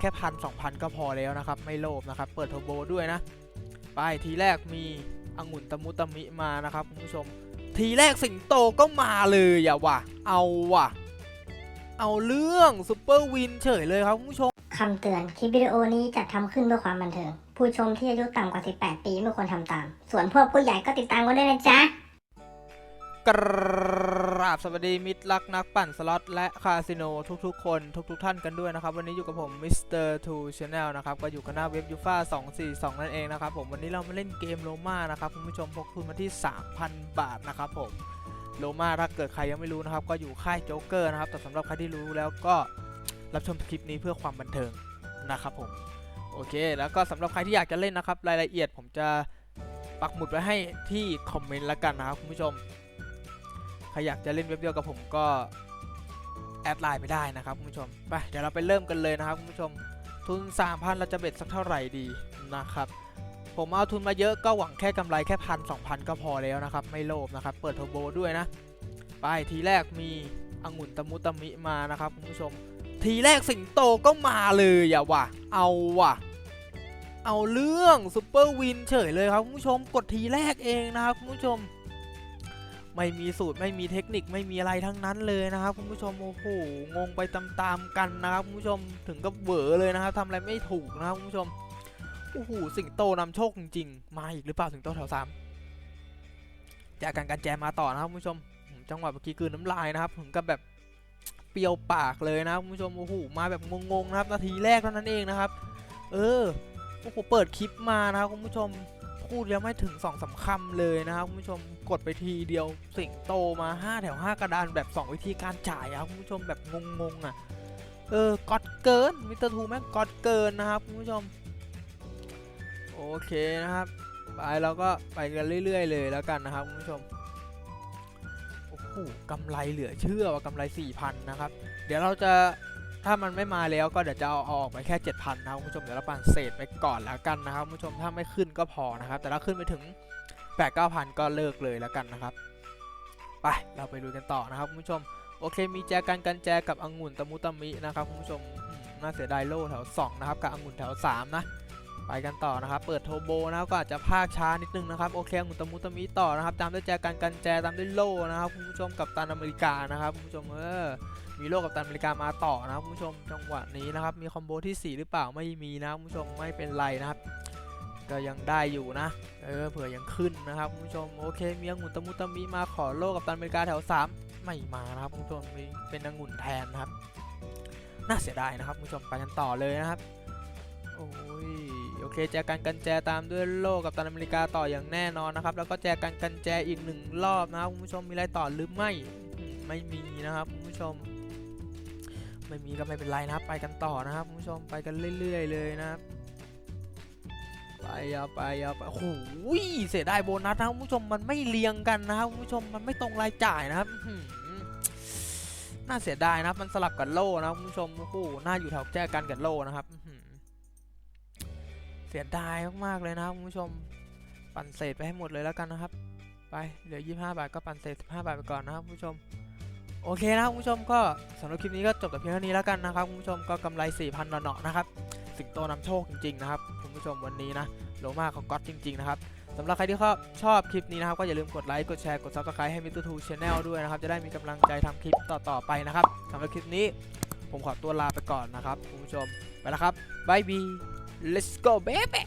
แค่พันสองพันก็พอแล้วนะครับ ไม่โลภนะครับ เปิดเทอร์โบด้วยนะ ไปทีแรกมีองุ่นตะมุตะมิมานะครับคุณผู้ชม ทีแรกสิงโตก็มาเลยอย่าว่ะ เอาว่ะ เอาเรื่องซูเปอร์วินเฉยเลยครับคุณผู้ชมคำเตือน คลิปวิดีโอนี้จัดทำขึ้นเพื่อความบันเทิง ผู้ชมที่อายุต่ำกว่า 18 ปีไม่ควรทำตาม ส่วนพวกผู้ใหญ่ก็ติดตามกันด้วยนะจ๊ะกราบสวัสดีมิตรรักนักปั่นสล็อตและคาสิโนทุกๆ คนทุกๆ ท่านกันด้วยนะครับ วันนี้อยู่กับผมมิสเตอร์ทูชาแนลนะครับ ก็อยู่กันหน้าเว็บยูฟ่า242 นั่นเองนะครับผมวันนี้เรามาเล่นเกมโลมานะครับ คุณผู้ชมพกทุนมาที่ 3,000 บาทนะครับผมโลมาถ้าเกิดใครยังไม่รู้นะครับ ก็อยู่ค่ายโจ๊กเกอร์นะครับ แต่สำหรับใครที่รู้แล้วก็รับชมคลิปนี้เพื่อความบันเทิงนะครับผมโอเค แล้วก็สำหรับใครที่อยากจะเล่นนะครับ รายละเอียดผมจะปักหมุดไว้ให้ที่คอมเมนต์ล้วกันนะครับคุณผู้ชม รอยากจะเล่นเว็บเดียวกับผมก็แอดไลน์ไปได้นะครับคุณผู้ชมไปเดี๋ยวเราไปเริ่มกันเลยนะครับคุณผู้ชมทุน 3,000 เราจะเบ็ดสักเท่าไหร่ดีนะครับผมเอาทุนมาเยอะก็หวังแค่กำไรแค่พันสองพันก็พอแล้วนะครับ ไม่โลภนะครับ เปิดเทอร์โบด้วยนะ ไปทีแรกมีองุ่นตะมุตะมิมานะครับคุณผู้ชม ทีแรกสิงโตก็มาเลยอย่าว่ะ เอาว่ะ เอาเรื่องซูเปอร์วินเฉยเลยครับคุณผู้ชมกดทีแรกเองนะครับคุณผู้ชม ไม่มีสูตรไม่มีเทคนิคไม่มีอะไรทั้งนั้นเลยนะครับคุณผู้ชมโอ้โหงงไปตามๆกันนะครับคุณผู้ชมถึงกับเบอเลยนะครับทำอะไรไม่ถูกนะครับคุณผู้ชมโอ้โหสิงโตนำโชคจริงๆมาอีกหรือเปล่าสิงโตแถวสามจากการกันแจมมาต่อนะครับคุณผู้ชมจังหวะเมื่อกี้คืนน้ำลายนะครับถึงกับแบบเปรียวปากเลยนะครับคุณผู้ชมโอ้โหมาแบบงงๆนะครับนาทีแรกเท่านั้นเองนะครับ เออโอ้โหเปิดคลิปมานะครับคุณผู้ชม พูดยังไม่ถึง2องสาคำเลยนะครับคุณผู้ชมกดไปทีเดียวสิงโตมา 5 แถว 5 กระดานแบบ 2 วิธีการจ่ายครับคุณผู้ชมแบบงงๆอะเออกอดเกินมิสเตอร์ทูแม่งกอดเกินนะครับคุณผู้ชม โอเคนะครับไปเราก็ไปกันเรื่อย ๆ เลยแล้วกันนะครับคุณผู้ชมโอ้โหกำไรเหลือเชื่อว่ากำไร4,000นะครับ เดี๋ยวเราจะ ถ้ามันไม่มาแล้วก็เดี๋ยวจะเอาออกไปแค่ 7,000นะครับคุณผู้ชมเดี๋ยวเราปั่นเศษไปก่อนแล้วกันนะครับคุณผู้ชมถ้าไม่ขึ้นก็พอนะครับ แต่ถ้าขึ้นไปถึง8 9 0 0 0 ก็เลิกเลยแล้วกันนะครับ ไปเราไปดูกันต่อนะครับคุณผู้ชมโอเคมีแจกันกันแจกับองุ่นตะมุตะมินะครับคุณผู้ชมอืมน่าเสียดายโล่แถว2นะครับกับองุ่นแถว3นะ ไปกันต่อนะครับ เปิดโทโบนะครับก็อาจจะพากช้านิดนึงนะครับ โอเคองุ่นตะมุตะมิต่อนะครับ ตามด้วยแจกันกันแจตามด้วยโล่นะครับคุณผู้ชมกับตันอเมริกานะครับคุณผู้ชมเออมีโลกับตันอเมริกามาต่อนะครับคุณผู้ชมจังหวะนี้นะครับ มีคอมโบที่ 4 หรือเปล่าไม่มีนะคุณผู้ชมไม่เป็นไรนะครับ ก็ยังได้อยู่นะ เออเผื่อยังขึ้นนะครับคุณผู้ชมโอเคมีองุ่นตะมุตะมิมาขอโลกกับตันอเมริกาแถว 3 ไม่มานะครับคุณผู้ชมมีเป็นองุ่นแทนนะครับ น่าเสียดายนะครับคุณผู้ชมไปกันต่อเลยนะครับ โอ้ย โอเคแจกันกันแจตามด้วยโลกกับตันอเมริกาต่ออย่างแน่นอนนะครับ แล้วก็แจกันกันแจอีกหนึ่งรอบนะครับคุณผู้ชมมีอะไรต่อหรือไม่ไม่มีนะครับคุณผู้ชม ไม่มีก็ไม่เป็นไรนะครับ ไปกันต่อนะครับคุณผู้ชมไปกันเรื่อย ๆ เลยนะครับไปยาวไปยาวไปโอ้โหเสียดายโบนัสนะครับคุณผู้ชมมันไม่เรียงกันนะครับคุณผู้ชมมันไม่ตรงรายจ่ายนะครับน่าเสียดายนะครับมันสลับกับโล่นะครับคุณผู้ชมโอ้โหน่าอยู่แถวแจกันกับโล่นะครับ สียดายมากๆเลยนะครับคุณผู้ชมปั่นเศษไปให้หมดเลยแล้วกันนะครับ ไปเหลือ 25 บาทก็ปั่นเศษ 15 บาทไปก่อนนะครับคุณผู้ชมโอเคนะครับคุณผู้ชมก็สำหรับคลิปนี้ก็จบแต่เพียงเท่านี้แล้วกันนะครับคุณผู้ชมก็กำไร 4,000เนาะนะครับสิงโตนำโชคจริงๆนะครับคุณผู้ชมวันนี้นะโลมาของก๊อตจริงๆนะครับสำหรับใครที่ชอบคลิปนี้นะครับ ก็อย่าลืมกดไลค์กดแชร์กด subscribe ให้มิตูทูชาแนลด้วยนะครับ จะได้มีกำลังใจทำคลิปต่อๆไปนะครับสำหรับคลิปนี้ผมขอตัวลาไปก่อนนะครับคุณผู้ชมไปแล้วครับบายบี let's go baby